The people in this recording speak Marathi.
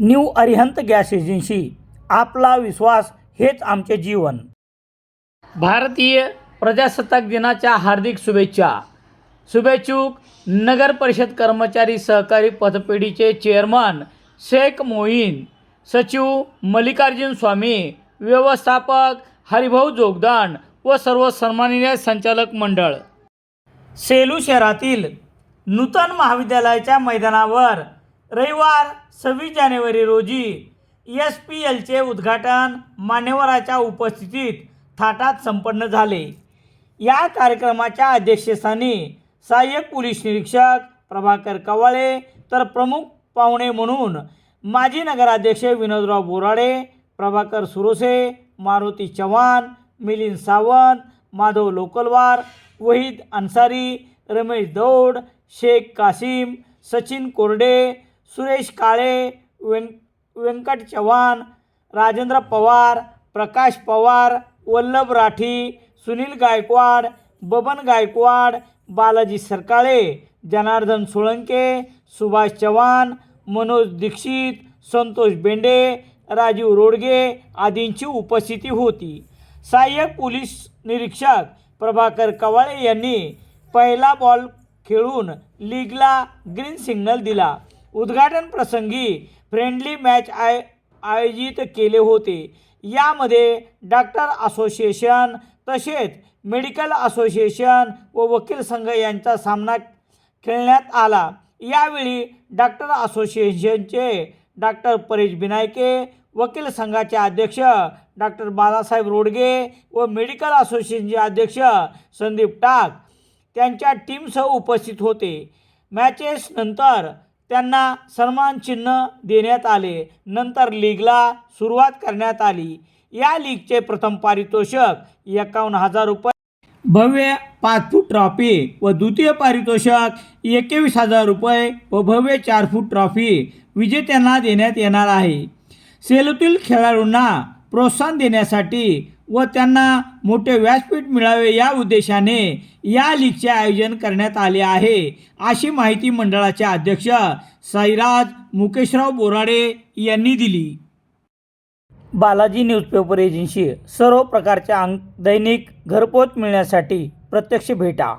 New Arihant gas agency. आपला विश्वास हेच आमचे जीवन. भारतीय प्रजासत्ताक दिनाच्या हार्दिक शुभेच्छा. शुभेच्छुक नगर परिषद कर्मचारी सहकारी पतपेढीचे चेअरमन शेख मोईन सचिव मल्लिकार्जुन स्वामी व्यवस्थापक हरिभाऊ जोगदान व सर्व सन्माननीय संचालक मंडळ. सेलू शहरातील नूतन महाविद्यालयाच्या मैदानावर रविवार सव्वीस जानेवारी रोजी एस पी एलचे उद्घाटन मान्यवराच्या उपस्थितीत थाटात संपन्न झाले. या कार्यक्रमाच्या अध्यक्षस्थानी सहाय्यक पोलीस निरीक्षक प्रभाकर कवाळे तर प्रमुख पाहुणे म्हणून माजी नगराध्यक्ष विनोदराव बोराडे प्रभाकर सुरोसे मारुती चव्हाण मिलिंद सावंत माधव लोकलवार वहीद अन्सारी रमेश दौड शेख कासिम सचिन कोरडे सुरेश काळे व्यं व्यंकट चव्हाण राजेंद्र पवार प्रकाश पवार वल्लभ राठी सुनील गायकवाड बबन गायकवाड बालाजी सरकाळे जनार्दन सोळंके सुभाष चव्हाण मनोज दीक्षित संतोष बेंडे राजीव रोडगे आदींची उपस्थिती होती. सहाय्यक पोलीस निरीक्षक प्रभाकर कवाळे यांनी पहिला बॉल खेळून लीगला ग्रीन सिग्नल दिला. उद्घाटन प्रसंगी फ्रेंडली मॅच आय आयोजित केले होते. यामध्ये डॉक्टर असोसिएशन तसेच मेडिकल असोसिएशन व वकील संघ यांचा सामना खेळण्यात आला. यावेळी डॉक्टर असोसिएशनचे डॉक्टर परेश बिनायके वकील संघाचे अध्यक्ष डॉक्टर बालासाहेब रोडगे व मेडिकल असोसिएशनचे अध्यक्ष संदीप टाक त्यांच्या टीमसह उपस्थित होते. मॅचेस नंतर त्यांना सन्मानचिन्ह देण्यात आले. नंतर लीगला सुरुवात करण्यात आली. या लीगचे प्रथम पारितोषक एकावन्न हजार रुपये. भव्य पाच फूट ट्रॉफी व द्वितीय पारितोषक एकवीस हजार रुपये व भव्य चार फूट ट्रॉफी विजेत्यांना देण्यात येणार आहे. सेलूतील खेळाडूंना प्रोत्साहन देण्यासाठी व त्यांना मोठे व्यासपीठ मिळावे या उद्देशाने या लीगचे आयोजन करण्यात आले आहे. अशी माहिती मंडळाचे अध्यक्ष साईराज मुकेशराव बोराडे यांनी दिली. बालाजी न्यूजपेपर एजन्सी सर्व प्रकारच्या अंक दैनिक घरपोच मिळण्यासाठी प्रत्यक्ष भेटा.